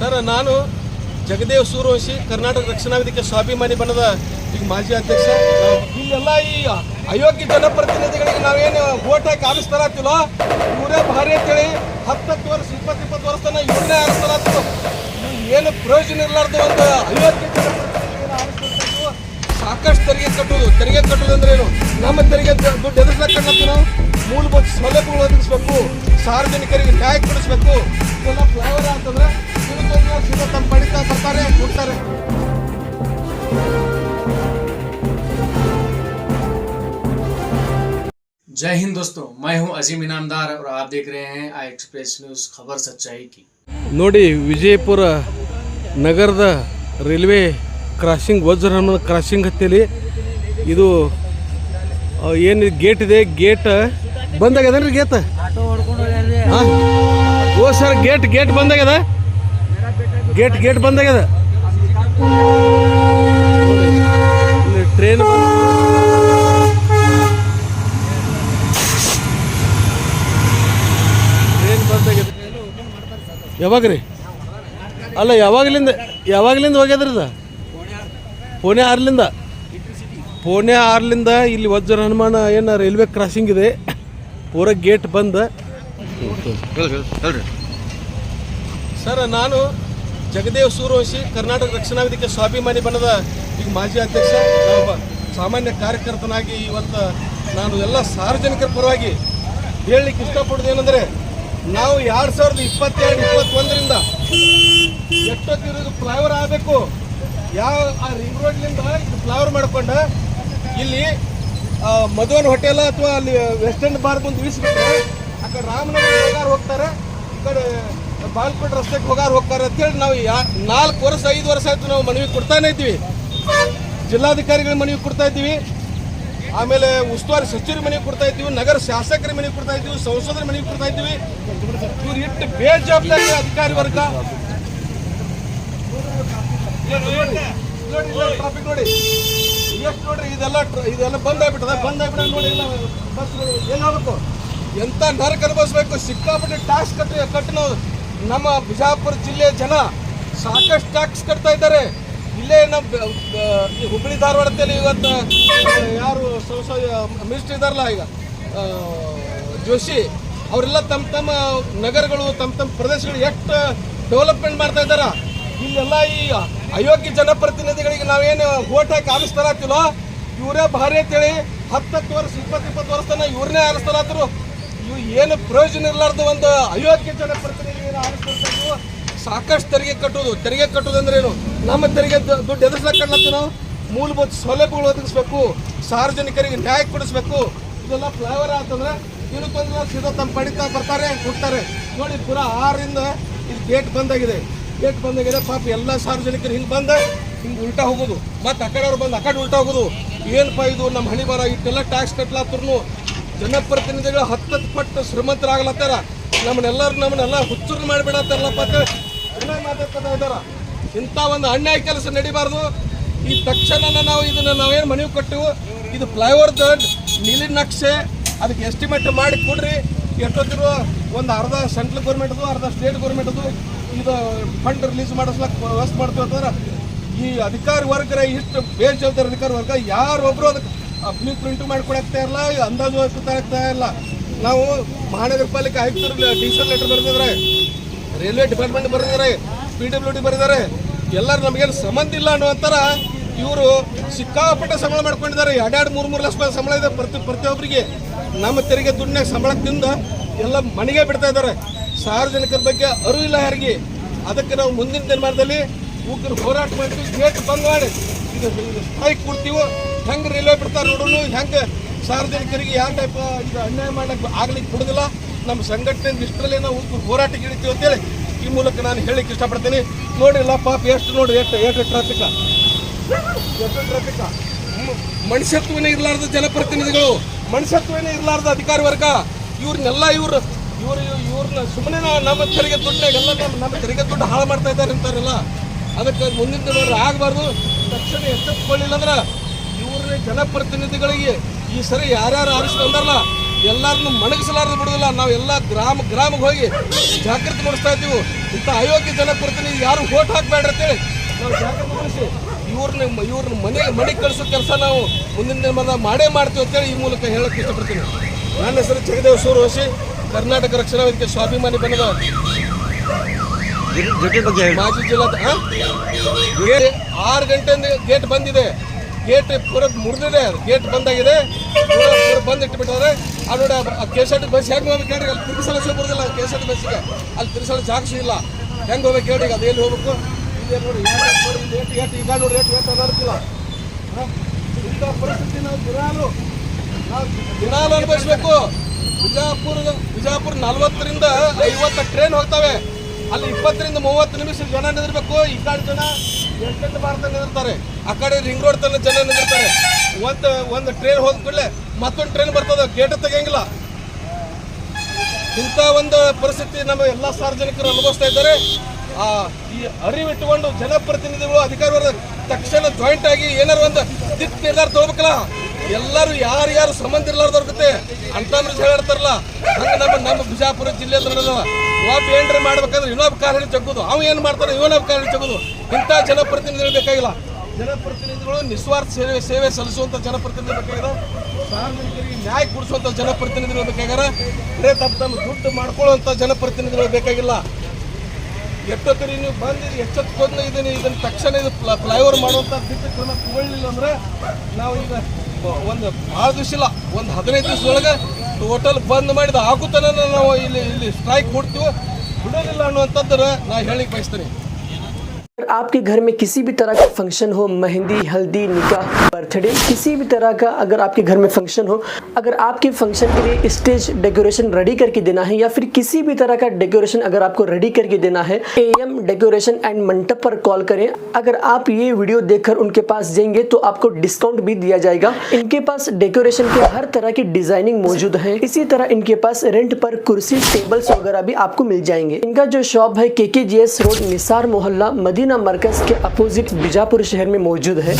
Sir, ನಾನು ಜಗದೇವ್ ಸೂರ್ಯವಂಶಿ, ಕರ್ನಾಟಕ ರಕ್ಷಣಾ ವೇದಿಕೆ ಸ್ವಾಭಿಮಾನಿ ಬಣದ ಈಗ ಮಾಜಿ ಅಧ್ಯಕ್ಷ. ಇಲ್ಲೆಲ್ಲ ಈ ಅಯೋಗ್ಯ ಜನಪ್ರತಿನಿಧಿಗಳಿಗೆ ನಾವೇನು ಓಟ್ ಹಾಕಿ ಆರಿಸ್ತಾರತ್ತಿಲ್ಲೋ ಇವರೇ ಭಾರಿ ಅಂತೇಳಿ ಹತ್ತತ್ತು ವರ್ಷ ಇಪ್ಪತ್ತು ಇಪ್ಪತ್ತು ವರ್ಷ ತನಕ ಇವ್ರನ್ನೇ ಏನು ಪ್ರಯೋಜನ ಇರಲಾರ್ದು ಅಂತ ಅಯೋಗ್ಯ. ಸಾಕಷ್ಟು ತೆರಿಗೆ ಕಟ್ಟುವುದು ತೆರಿಗೆ ಕಟ್ಟುವುದು ಅಂದ್ರೆ ಏನು? ನಮ್ಮ ತೆರಿಗೆ ದುಡ್ಡು ಎದುರಿಸ್ಲಕ್ಕ ಮೂಲಭೂತ ಸೌಲಭ್ಯಗಳು ಒದಗಿಸ್ಬೇಕು, ಸಾರ್ವಜನಿಕರಿಗೆ ನ್ಯಾಯ ಕೊಡಿಸ್ಬೇಕು. ಇದೆಲ್ಲ ಫ್ಲೈವರ್ ಅಂತಂದ್ರೆ ತಿಳ್ಕೊಂಡು ಸೀದಾ ತಮ್ಮ ಪಡಿತಾ ಬರ್ತಾರೆ ಕೊಡ್ತಾರೆ जय हिंद दोस्तों मैं हूं अजीम इनामदार और आप देख रहे हैं आई एक्सप्रेस न्यूज खबर सच्चाई की ನೋಡಿ ವಿಜಯಪುರ ನಗರದ ರೈಲ್ವೆ ಕ್ರಾಸಿಂಗ್ ವಜ್ರಹರ್ಮನ ಕ್ರಾಸಿಂಗ್ ಹತ್ತೇಲಿ ಇದು ಏನು ಗೇಟ್ ಇದೆ ಗೇಟ್ ಬಂದಾಗ್ಯದನ್ರಿ ಗೇಟ್ ಹಾಂ ಓ ಸರ್ ಗೇಟ್ ಗೇಟ್ ಬಂದಾಗ್ಯದ ಗೇಟ್ ಗೇಟ್ ಬಂದಾಗ್ಯದ ಟ್ರೈನ್ ಟ್ರೈನ್ ಬಂದಾಗ್ಯದ ಯಾವಾಗ ರೀ ಅಲ್ಲ ಯಾವಾಗಲಿಂದ ಯಾವಾಗಲಿಂದ ಹೋಗ್ಯದ್ರಿ ಪೋಣೆ ಪುಣೆ ಆರ್ಲಿಂದ? ಪೋಣೆ ಆರ್ಲಿಂದ ಇಲ್ಲಿ ವಜ್ರ ಹನುಮಾನ ಏನು ರೈಲ್ವೆ ಕ್ರಾಸಿಂಗ್ ಇದೆ. ಪೂರ ಗೇಟ್ ಬಂದ. ಸರ್ ನಾನು ಜಗದೇವ್ ಸೂರ್ಯವಂಶಿ ಕರ್ನಾಟಕ ರಕ್ಷಣಾ ವೇದಿಕೆ ಸ್ವಾಭಿಮಾನಿ ಬಣದ ಈಗ ಮಾಜಿ ಅಧ್ಯಕ್ಷ ನಾನೊಬ್ಬ ಸಾಮಾನ್ಯ ಕಾರ್ಯಕರ್ತನಾಗಿ ಇವತ್ತು ನಾನು ಎಲ್ಲ ಸಾರ್ವಜನಿಕರ ಪರವಾಗಿ ಹೇಳಲಿಕ್ಕೆ ಇಷ್ಟಪಡೋದು ಏನಂದರೆ, ನಾವು ಎರಡು ಸಾವಿರದ ಇಪ್ಪತ್ತೆರಡು, ಇಪ್ಪತ್ತೊಂದರಿಂದ ಎಷ್ಟೊತ್ತಿರೋದು ಫ್ಲೈಓವರ್ ಆಗಬೇಕು, ಯಾವ ಆ ರಿಂಗ್ ರೋಡ್ಲಿಂದ ಇದು ಫ್ಲೈಓವರ್ ಮಾಡ್ಕೊಂಡು, ಇಲ್ಲಿ ಮಧುವನ್ ಹೋಟೆಲ್ ಅಥವಾ ಅಲ್ಲಿ ವೆಸ್ಟರ್ನ್ ಎಂಡ್ ಬಾರ್ ಬಂದು ಇಳಿಸ್ಬಿಟ್ರೆ ಆ ಕಡೆ ರಾಮನಗರ ಹೋಗ್ತಾರೆ, ಈ ಕಡೆ ಬಾಲ್ಕೋಟ್ ರಸ್ತೆಗೆ ಹೋಗಾರ ಹೋಗ್ತಾರೆ ಅಂತೇಳಿ ನಾವು ಯಾ ನಾಲ್ಕು ವರ್ಷ, ಐದು ವರ್ಷ ಆಯ್ತು ನಾವು ಮನವಿ ಕೊಡ್ತಾನೆ ಇದ್ದೀವಿ. ಜಿಲ್ಲಾಧಿಕಾರಿಗಳ ಮನವಿ ಕೊಡ್ತಾ ಇದ್ದೀವಿ. ಆಮೇಲೆ ಉಸ್ತುವಾರಿ ಸಚಿವರ ಮನವಿ ಕೊಡ್ತಾ ಇದ್ದೀವಿ, ನಗರ ಶಾಸಕರ ಮನವಿ ಕೊಡ್ತಾ ಇದ್ದೀವಿ, ಸಂಸದರ ಮನವಿ ಕೊಡ್ತಾ ಇದ್ದೀವಿ. ಇವ್ರು ಇಟ್ಟು ಬೇಜವಾಬ್ದಾರಿ ಅಧಿಕಾರಿ ವರ್ಗ. ಟ್ರಾಫಿಕ್ ನೋಡಿ ಎಷ್ಟು ನೋಡ್ರಿ, ಇದೆಲ್ಲ ಇದೆಲ್ಲ ಬಂದ್ ಆಗ್ಬಿಟ್ಟದ, ಬಂದ್ ಆಗ್ಬಿಟ್ಟ ನೋಡಿ ಏನಾಗಬೇಕು ಎಂತ ನರಕ ಅನುಭವಿಸ್ಬೇಕು? ಸಿಕ್ಕಾಪಟ್ಟೆ ಟ್ಯಾಕ್ಸ್ ಕಟ್ಟಿ ಕಟ್ಟಿ ನಾವು ನಮ್ಮ ಬಿಜಾಪುರ ಜಿಲ್ಲೆಯ ಜನ ಸಾಕಷ್ಟು ಟ್ಯಾಕ್ಸ್ ಕಟ್ತಾ ಇದ್ದಾರೆ. ಇಲ್ಲೇ ನಮ್ಮ ಈ ಹುಬ್ಬಳ್ಳಿ ಧಾರವಾಡದಲ್ಲಿ ಇವತ್ತು ಯಾರು ಮಿನಿಸ್ಟರ್ ಇದಾರಲ್ಲ ಈಗ ಜೋಶಿ, ಅವರೆಲ್ಲ ತಮ್ಮ ತಮ್ಮ ನಗರಗಳು, ತಮ್ಮ ತಮ್ಮ ಪ್ರದೇಶಗಳು ಎಷ್ಟು ಡೆವಲಪ್ಮೆಂಟ್ ಮಾಡ್ತಾ ಇದ್ದಾರೆ? ಇಲ್ಲೆಲ್ಲ ಈ ಅಯೋಗ್ಯ ಜನಪ್ರತಿನಿಧಿಗಳಿಗೆ ನಾವೇನು ಓಟ್ ಹಾಕಿ ಆರಿಸ್ತಾರತ್ತಿಲ್ಲೋ ಇವರೇ ಭಾರಿ ಅಂತೇಳಿ ಹತ್ತತ್ತು ವರ್ಷ, ಇಪ್ಪತ್ತು ಇಪ್ಪತ್ತು ವರ್ಷ ತನಕ ಇವ್ರನ್ನೇ ಆರಿಸ್ತಾರತ್ರು ಇವು ಏನು ಪ್ರಯೋಜನ ಇರಲಾರ್ದು ಒಂದು ಅಯೋಗ್ಯ ಆರಿಸ್ತಿರ್ತೀವಿ ಸಾಕಷ್ಟು ತೆರಿಗೆ ಕಟ್ಟೋದು. ತೆರಿಗೆ ಕಟ್ಟುವುದು ಅಂದ್ರೆ ಏನು ನಮ್ಮ ತೆರಿಗೆ ದುಡ್ಡು ಎದುರಿಸ್ಲಕ್ಕ ನಾವು. ಮೂಲಭೂತ ಸೌಲಭ್ಯಗಳು ಒದಗಿಸ್ಬೇಕು. ಸಾರ್ವಜನಿಕರಿಗೆ ನ್ಯಾಯ ಕೊಡಿಸ್ಬೇಕು. ಇದೆಲ್ಲ ಫ್ಲೈವರ್ ಅಂತಂದ್ರೆ ಇನ್ನು ತೊಂದರೆ ಸೀದಾ ತಮ್ಮ ಪಡಿತಾ ಬರ್ತಾರೆ ಕೊಡ್ತಾರೆ ನೋಡಿ, ಪುರ ಆರಿಂದ ಇದು ಗೇಟ್ ಬಂದಾಗಿದೆ. ಗೇಟ್ ಬಂದಾಗಿದೆ. ಪಾಪ ಎಲ್ಲ ಸಾರ್ವಜನಿಕರು ಹಿಂಗೆ ಬಂದ ಹಿಂಗೆ ಉಲ್ಟಾ ಹೋಗೋದು. ಮತ್ತೆ ಆ ಅವ್ರು ಬಂದು ಆ ಉಲ್ಟಾ ಹೋಗೋದು. ಏನಪ್ಪ ಇದು? ನಮ್ಮ ಹಣಿ ಬರ ಇಷ್ಟೆಲ್ಲ ಟ್ಯಾಕ್ಸ್ ಕಟ್ಲಾತ್ರು ಜನಪ್ರತಿನಿಧಿಗಳು ಹತ್ತತ್ತು ಪಟ್ಟು ಶ್ರೀಮಂತರಾಗ್ಲತ್ತಾರ. ನಮ್ಮನ್ನೆಲ್ಲರೂ ನಮ್ಮನ್ನೆಲ್ಲ ಹುಚ್ಚರು ಮಾಡಿಬಿಡತ್ತಲ್ಲಪ್ಪ ಅಂತ ಇದ್ದಾರ. ಇಂಥ ಒಂದು ಅನ್ಯಾಯ ಕೆಲಸ ನಡಿಬಾರ್ದು. ಈ ತಕ್ಷಣ ನಾವು ಇದನ್ನ ನಾವೇನು ಮನವಿ ಕೊಟ್ಟೆವು ಇದು ಫ್ಲೈಓವರ್ದ ನೀಲಿ ನಕ್ಷೆ, ಅದಕ್ಕೆ ಎಸ್ಟಿಮೇಟ್ ಮಾಡಿ ಕೊಡ್ರಿ. ಎಷ್ಟೊತ್ತಿರು ಒಂದು ಅರ್ಧ ಸೆಂಟ್ರಲ್ ಗೌರ್ಮೆಂಟ್ದು ಅರ್ಧ ಸ್ಟೇಟ್ ಗೌರ್ಮೆಂಟ್ದು ಇದು ಫಂಡ್ ರಿಲೀಸ್ ಮಾಡಿಸ್ಲಕ್ಕೆ ವ್ಯವಸ್ಥೆ ಮಾಡ್ತೀವಿ ಅಂತಂದ್ರೆ, ಈ ಅಧಿಕಾರಿ ವರ್ಗರ ಇಷ್ಟು ಬೇಜವಾಬ್ದಾರಿ ಅಧಿಕಾರಿ ವರ್ಗ ಯಾರೊಬ್ರು ಅದಕ್ಕೆ ಬ್ಲೂ ಪ್ರಿಂಟ್ ಮಾಡ್ಕೊಡಕ್ತಾ ಇಲ್ಲ ಅಂದಾಜು ಹಾಕ್ತಾ ಇಲ್ಲ ನಾವು ಮಹಾನಗರ ಪಾಲಿಕೆ ಆಯುಕ್ತರು ಡೀಸೆಲ್ ಲೆಟರ್ ಬರೆದಿದ್ದಾರೆ. ರೈಲ್ವೆ ಡಿಪಾರ್ಟ್ಮೆಂಟ್ ಬರೆದಿದ್ದಾರೆ ಪಿ ಡಬ್ಲ್ಯೂ ಡಿ ಬರೆದಿದ್ದಾರೆ. ಎಲ್ಲರೂ ನಮಗೇನು ಸಂಬಂಧ ಇಲ್ಲ ಅನ್ನುವಂಥರ ಇವರು ಸಿಕ್ಕಾಪಟ್ಟೆ ಸಂಬಳ ಮಾಡ್ಕೊಂಡಿದ್ದಾರೆ. ಎರಡೆರಡು, ಮೂರು ಮೂರು ಲಕ್ಷ ಸಂಬಳ ಇದೆ ಪ್ರತಿ, ಪ್ರತಿಯೊಬ್ಬರಿಗೆ. ನಮ್ಮ ತೆರಿಗೆ ದುಡ್ಡಿನ ಸಂಬಳ ತಿಂದ ಎಲ್ಲ ಮನೆಗೆ ಬಿಡ್ತಾ ಇದ್ದಾರೆ. ಸಾರ್ವಜನಿಕರ ಬಗ್ಗೆ ಅರಿವು ಇಲ್ಲ ಯಾರಿಗೆ. ಅದಕ್ಕೆ ನಾವು ಮುಂದಿನ ದಿನಮಾನದಲ್ಲಿ ಉಗ್ರ ಹೋರಾಟ ಮಾಡ್ತೀವಿ. ಗೇಟ್ ಬಂದ್ ಮಾಡಿ. ಇದು ಸ್ಟ್ರೈಕ್ ಕೊಡ್ತೀವೋ, ಹೆಂಗೆ ರೈಲ್ವೆ ಬಿಡ್ತಾರೆ ನೋಡೋಣ ಹೆಂಗೆ ಸಾರ್ವಜನಿಕರಿಗೆ ಯಾವ ಟೈಪ್ ಇದು ಅನ್ಯಾಯ ಮಾಡಕ್ಕೆ ಆಗ್ಲಿಕ್ಕೆ ಬಿಡುದಿಲ್ಲ. ನಮ್ಮ ಸಂಘಟನೆ ಇಷ್ಟರಲ್ಲೇ ನಾವು ಹೋರಾಟಕ್ಕೆ ಇಳಿತೀವಿ ಅಂತೇಳಿ ಈ ಮೂಲಕ ನಾನು ಹೇಳಿಕ್ಕೆ ಇಷ್ಟಪಡ್ತೀನಿ. ನೋಡಿಲ್ಲ ಪಾಪ ಎಷ್ಟು ನೋಡಿ, ಎಷ್ಟು ಎಷ್ಟು ಟ್ರಾಫಿಕ್ ಎಷ್ಟು ಟ್ರಾಫಿಕ್ ಮನುಷ್ಯತ್ವನೇ ಇರಲಾರ್ದ ಜನಪ್ರತಿನಿಧಿಗಳು, ಮನುಷ್ಯತ್ವನೇ ಇರಲಾರ್ದ ಅಧಿಕಾರಿ ವರ್ಗ. ಇವ್ರನ್ನೆಲ್ಲ ಇವರು ಇವರು, ಇವ್ರನ್ನ ಸುಮ್ಮನೆ ನಮ್ಮ ತೆರಿಗೆ ದುಡ್ಡಾಗ ಎಲ್ಲ ನಮ್ಮ ನಮ್ಮ ತೆರಿಗೆ ದುಡ್ಡು ಹಾಳು ಮಾಡ್ತಾ ಇದ್ದಾರೆ ಅಂತಾರಲ್ಲ. ಅದಕ್ಕೆ ಮುಂದಿನ ದಿನ ಆಗಬಾರ್ದು. ತಕ್ಷಣ ಎಚ್ಚೆತ್ತುಕೊಳ್ಳಿಲ್ಲ ಅಂದ್ರೆ ಇವ್ರನ್ನ ಜನಪ್ರತಿನಿಧಿಗಳಿಗೆ ಈ ಸರಿ ಯಾರ್ಯಾರು ಆರಿಸಿ ಬಂದಾರಲ್ಲ ಎಲ್ಲರನ್ನು ಮಣಗಿಸಲಾರದು ಬಿಡುದಿಲ್ಲ. ನಾವು ಎಲ್ಲ ಗ್ರಾಮ ಗ್ರಾಮಕ್ಕೆ ಹೋಗಿ ಜಾಗೃತಿ ಮೂಡಿಸ್ತಾ ಇದ್ದೀವಿ. ಇಂಥ ಅಯೋಗ್ಯ ಜನಪ್ರತಿನಿಧಿ ಯಾರು ಓಟ್ ಹಾಕ್ಬೇಡ್ರಿ ಅಂತೇಳಿ ನಾವು ಜಾಗೃತಿ ಮೂಡಿಸಿ ಇವ್ರನ್ನ ಇವ್ರನ್ನ ಮನೆಗೆ ಮನೆಗೆ ಕಳಿಸೋ ಕೆಲಸ ನಾವು ಮುಂದಿನ ದಿನಮಾನ ಮಾಡೇ ಮಾಡ್ತೀವಿ ಅಂತೇಳಿ ಈ ಮೂಲಕ ಹೇಳಕ್ಕೆ ಇಷ್ಟಪಡ್ತೀನಿ. ನನ್ನ ಹೆಸರು ಜಗದೇವ್ ಸೂರ್ವಶಿ ಕರ್ನಾಟಕ ರಕ್ಷಣಾ ವೇದಿಕೆ ಸ್ವಾಭಿಮಾನಿ ಬಣ್ಣದ ಹೇಳಿ. ಮಾಜಿ ಜಿಲ್ಲಾ ಆರು ಗಂಟೆಯಿಂದ ಗೇಟ್ ಬಂದಿದೆ. ಗೇಟ್ ಪೂರ ಮುರಿದಿದೆ. ಗೇಟ್ ಬಂದಾಗಿದೆ. ಬಂದ್ ಇಟ್ಬಿಟ್ಟವ್ರೆ, ಆ ನೋಡಿ K S R T bus ಹೆಂಗೆ ಹೋಗ್ಬೇಕು ಹೇಳ್ರಿ, ಅಲ್ಲಿ ತಿರ್ಗಿಸಲು ಬರೋದಿಲ್ಲ ಕೆ ಎಸ್ ಆರ್ ಟಿ ಬಸ್ಸಿಗೆ ಅಲ್ಲಿ ತಿರ್ಗಿಸಲು ಜಾಗ ಇಲ್ಲ. ಹೆಂಗೆ ಹೋಗ್ಬೇಕು ಹೇಳಿ ಅದು ಎಲ್ಲಿ ಹೋಗ್ಬೇಕು? ಇದೆ ನೋಡಿ ರೇಟ್ ಏಟ್ ಈಗ ನೋಡಿ ರೇಟ್ ಏಟ್ ಅನ್ನೋದಿಲ್ಲ ಇಂಥ ಪರಿಸ್ಥಿತಿ ನಾವು ದಿನಾಲು ದಿನಾಲು ಅನುಭವಿಸ್ಬೇಕು. ಬಿಜಾಪುರ ಬಿಜಾಪುರ ನಲ್ವತ್ತರಿಂದ ಐವತ್ತು ಟ್ರೈನ್ ಹೋಗ್ತವೆ. ಅಲ್ಲಿ ಇಪ್ಪತ್ತರಿಂದ ಮೂವತ್ತು ನಿಮಿಷ ಜನ ನಿಂದಿರ್ಬೇಕು, ಈ ಜನ. ಎಂಟೆಂಟು ಭಾರತ ನಿಂದಿರ್ತಾರೆ ಆ ಕಡೆ ರಿಂಗ್ ರೋಡ್ ತನಕ ಜನ ನಿಂದಿರ್ತಾರೆ ಒಂದು ಒಂದು ಟ್ರೈನ್ ಹೋದ ಕೂಡಲೇ ಮತ್ತೊಂದು ಟ್ರೈನ್ ಬರ್ತದೆ. ಗೇಟ್ ತೆಗಿಯಂಗಿಲ್ಲ. ಇಂಥ ಒಂದು ಪರಿಸ್ಥಿತಿ ನಮ್ಮ ಎಲ್ಲ ಸಾರ್ವಜನಿಕರು ಅನುಭವಿಸ್ತಾ ಇದ್ದಾರೆ. ಆ, ಈ ಅರಿವಿಟ್ಟುಕೊಂಡು ಜನಪ್ರತಿನಿಧಿಗಳು ಅಧಿಕಾರಿಗಳು ತಕ್ಷಣ ಜಾಯಿಂಟ್ ಆಗಿ ಏನಾರು ಒಂದು ದಿಟ್ಟ ನಿರ್ಧಾರ ತಗೋಬೇಕಲ್ಲ? ಎಲ್ಲರೂ ಯಾರು ಸಂಬಂಧ ಇರ್ಲಾರ್ದವ್ರ ಜೊತೆ ಅಂತಂದ್ರೆ ಹೇಳ್ತಾರಲ್ಲ, ಹಂಗೆ ನಮ್ಮ ನಮ್ಮ ಬಿಜಾಪುರ ನಡೆದವ ಒಬ್ಬ ಏನ್ರ ಮಾಡ್ಬೇಕಂದ್ರೆ ಇನ್ನೊಬ್ಬ ಕಾಲ ಹಿಡಿದು ಜಗ್ಗುದು. ಅವ್ ಏನು ಮಾಡ್ತಾನೆ ಇವನೊಬ್ಬ ಕಾಲ ಹಿಡಿದು ಜಗ್ಗುದು. ಇಂಥ ಜನಪ್ರತಿನಿಧಿಗಳು ಬೇಕಾಗಿಲ್ಲ. ಜನಪ್ರತಿನಿಧಿಗಳು ನಿಸ್ವಾರ್ಥ ಸೇವೆ ಸೇವೆ ಸಲ್ಲಿಸುವಂಥ ಜನಪ್ರತಿನಿಧಿ ಬೇಕಾಗಿದೆ ಸಾರ್ವಜನಿಕರಿಗೆ ನ್ಯಾಯ ಕೊಡಿಸುವಂಥ ಜನಪ್ರತಿನಿಧಿಗಳು ಬೇಕಾಗ್ಯಾರ. ಬರೇ ತಪ್ಪು ತಮ್ಮ ದುಡ್ಡು ಮಾಡ್ಕೊಳ್ಳುವಂಥ ಜನಪ್ರತಿನಿಧಿಗಳು ಬೇಕಾಗಿಲ್ಲ. ಎಷ್ಟೊತ್ತಿರಿ ನೀವು ಬಂದು ಎಚ್ಚೆತ್ಕೊಂಡು ಇದನ್ನ ಇದನ್ನ ತಕ್ಷಣ ಇದು ಫ್ಲೈಓವರ್ ಮಾಡುವಂಥ ದಿಟ್ಟ ಕ್ರಮ ತಗೊಳ್ಳಿಲ್ಲ ಅಂದ್ರೆ ನಾವು ಈಗ ಒಂದು ಭಾಳ ದಿವಸ ಇಲ್ಲ ಒಂದು ಹದಿನೈದು ದಿವಸದೊಳಗೆ ಟೋಟಲ್ ಬಂದ್ ಮಾಡಿದ ಹಾಕುತ್ತಾನ ನಾವು ಇಲ್ಲಿ ಇಲ್ಲಿ ಸ್ಟ್ರೈಕ್ ಕೊಡ್ತೀವಿ? ಬಿಡೋದಿಲ್ಲ ಅನ್ನುವಂಥದ್ದನ್ನು ನಾ ಹೇಳಿಕ್ ಬಯಸ್ತೀನಿ. आपके घर में किसी भी तरह का फ़ंक्शन हो, मेहंदी, हल्दी, निकाह बर्थडे किसी भी तरह का अगर आपके घर में फ़ंक्शन हो, अगर आपके फ़ंक्शन के लिए स्टेज डेकोरेशन रेडी करके देना है या फिर किसी भी तरह का डेकोरेशन अगर आपको रेडी करके देना है एम डेकोरेशन एंड मंडप पर कॉल करें। अगर आप ये वीडियो देखकर उनके पास जाएँगे तो आपको डिस्काउंट भी दिया जाएगा। इनके पास डेकोरेशन के हर तरह की डिज़ाइनिंग मौजूद है। इसी तरह इनके पास रेंट पर कुर्सी टेबल्स वगैरह भी आपको मिल जाएँगे। इनका जो शॉप है के के जी एस रोड निसार मोहल्ला मदीना मरकज के अपोजिट बीजापुर शहर में मौजूद है।